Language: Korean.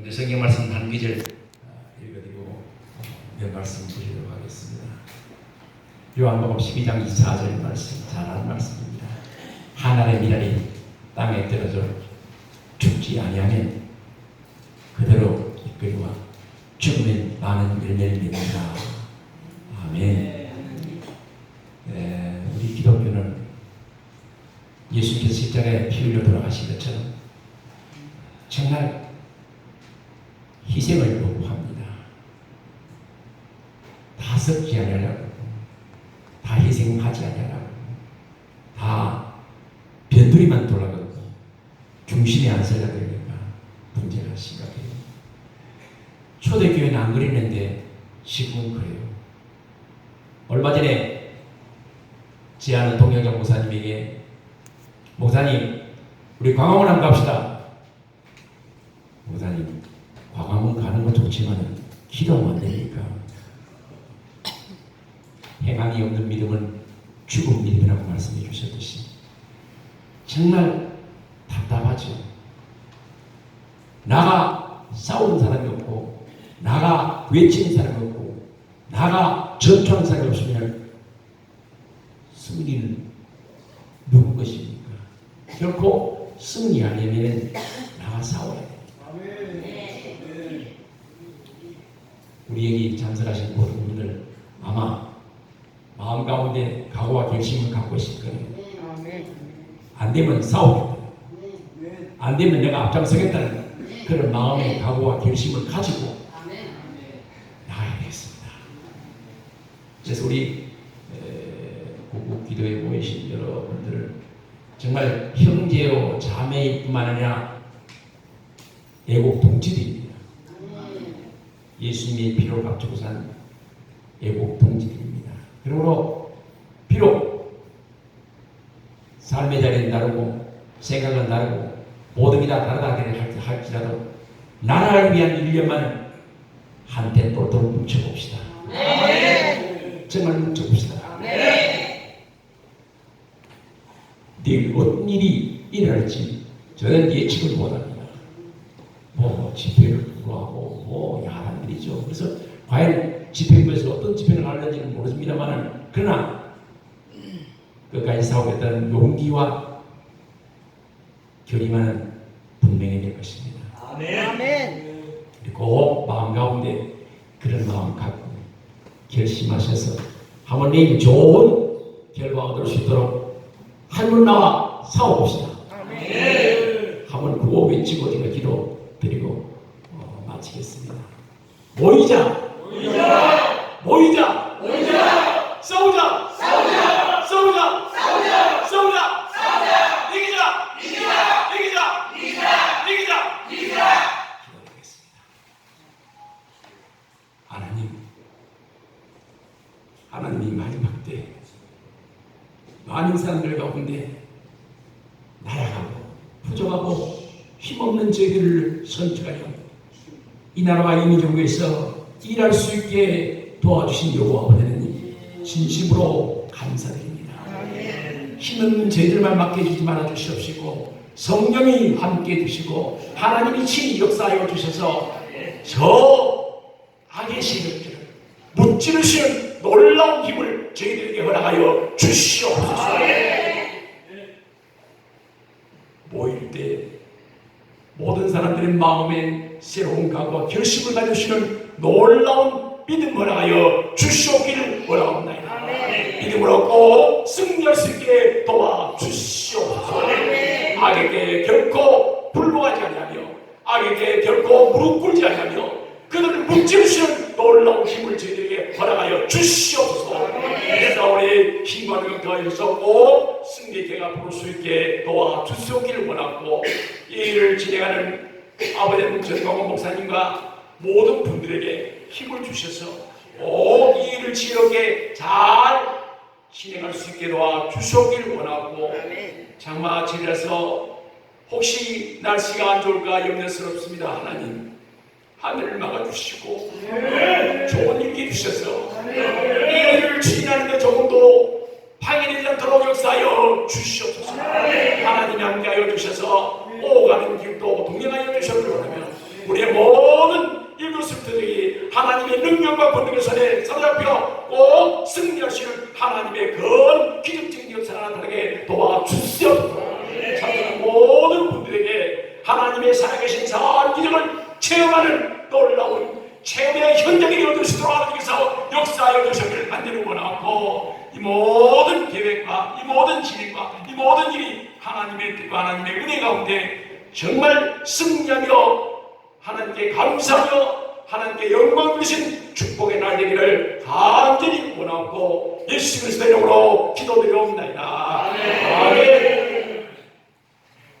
먼저 성경 말씀 한 구절 아, 읽어드리고 몇 말씀 드리도록 하겠습니다. 요한복음 12장 24절 말씀 잘하는 말씀입니다. 하늘의 미랄이 땅에 떨어져 죽지 아니하면 그대로 이끌리와 죽으면 많은 열매를 맺는다. 아멘. 에, 우리 기독교는 예수께서 십자가에 피 흘려 돌아가신 것처럼 정말 희생을 요구합니다. 다 썩지 않으려고, 다 희생하지 않으려고, 다 변두리만 돌아가고 중심에 안 서려고 그러니까 문제가 심각해요. 초대교회는 안 그랬는데 지금은 그래요. 얼마 전에 제 아는 동영장 목사님에게 목사님 우리 광화문 한번 갑시다. 목사님 광화문 가는 건 좋지만 기도하면 안 되니까 행함이 없는 믿음은 죽은 믿음이라고 말씀해 주셨듯이 정말 답답하죠. 나가 싸우는 사람이 없고 나가 외치는 사람이 없고 나가 전투하는 사람이 없으면 승리는 누구 것입니까? 결코 승리하려면 나가 싸워야 우리 여기 참석하신 모든 분들 아마 마음 가운데 각오와 결심을 갖고 있을 거예요. 안 되면 싸우겠다. 안 되면 내가 앞장서겠다는 그런 마음의 각오와 결심을 가지고 나가야 되겠습니다. 그래서 우리 에, 구국 기도에 모이신 여러분들을 정말 형제요 자매뿐만 아니라 애국 동지들입니다. 예수님의 피로 값주고 산 애국 동지들입니다. 그러므로 비록 삶의 자리는 다르고 생각은 다르고 모든 게다 다르다 할- 할지라도 나라를 위한 일념만은 한때 똘똘 뭉쳐봅시다. 정말 뭉쳐봅시다. 내일 어떤 일이 일어날지 저는 예측을 못합니다. 뭐 집회를 불구하고 뭐 야한 일이죠. 그래서 과연 집회부에서 어떤 집회를 하는지는 모르겠습니다만은 그러나 끝까지 싸우겠다는 용기와 결의만은 분명히 될 것입니다. 그리고 마음 가운데 그런 마음 갖고 결심하셔서 한번 내일 좋은 결과 얻을 수 있도록 한번 나와 싸워봅시다. 한번 구호 외치고 제가 기도 드리고 어, 마치겠습니다. 모이자. 모이자. 모이자. 싸우자. 싸우자. 싸우자. 싸우자. 싸우자. 이기자. 이기자. 이기자. 이기자. 이기자. 이기자. 기도드리겠습니다. 하나님, 하나님이 마지막 때 많은 사람들 가운데 나약하고 부족하고 힘없는 저희들을 선택하여 이 나라와 이 민족에서 일할 수 있게 도와주신 여호와 아버지는 진심으로 감사드립니다. 힘없는 저희들만 맡겨주지 말아 주시옵시고 성령이 함께 해주시고 하나님이 친히 역사하여 주셔서 저 악의 세력들을 무찌르시는 놀라운 힘을 저희들에게 허락하여 주시옵소서. 모일 때 모든 사람들의 마음에 새로운 각오와 결심을 가져주시는 놀라운 믿음 허락하여 주시옵기를 원하옵나이다. 믿음으로 꼭 승리할 수 있게 도와주시옵소서. 악에게 결코 불복하지 아니하며 악에게 결코 무릎 꿇지 아니하며 그들을 문지르시는 놀라운 힘을 저희들에게 허락하여 주시옵소서. 그래서 우리 힘과 능력 더하여서 꼭 승리의 가 부를 수 있게 도와주시옵기를 원하고 이 일을 진행하는 아버지 전광호 목사님과 모든 분들에게 힘을 주셔서 꼭이 일을 지혜롭게 잘 진행할 수 있게 도와 주시옵기를 원하고 장마철이라서 혹시 날씨가 안 좋을까 염려스럽습니다. 하나님 하늘을 막아주시고 좋은 일기 주셔서 이 일을 추진하는데 조금도 방해되지 않도록 역사하여 주시옵소서 하나님이 함께하여 주셔서 오가는 길도 동행하여 주셨기 원하며 우리의 모든 권력의 손에 사로잡혀 꼭 승리하시는 하나님의 그 기적적인 역사가 나타나게 도와주시옵소서 사랑하는 모든 분들에게 하나님의 살아계신 산 기적을 체험하는 놀라운 체험의 수 있도록 하나님께서 역사하여 주시기를 간절히 원하고 이 모든 계획과 이 모든 진행과 이 모든 일이 하나님의 뜻과 하나님의 은혜 가운데 정말 승리하며 하나님께 감사하며 하나님께 영광 주신 축복의 날 되기를 간절히 원하고 예수 그리스도의 이름으로 기도드리옵나이다. 아멘.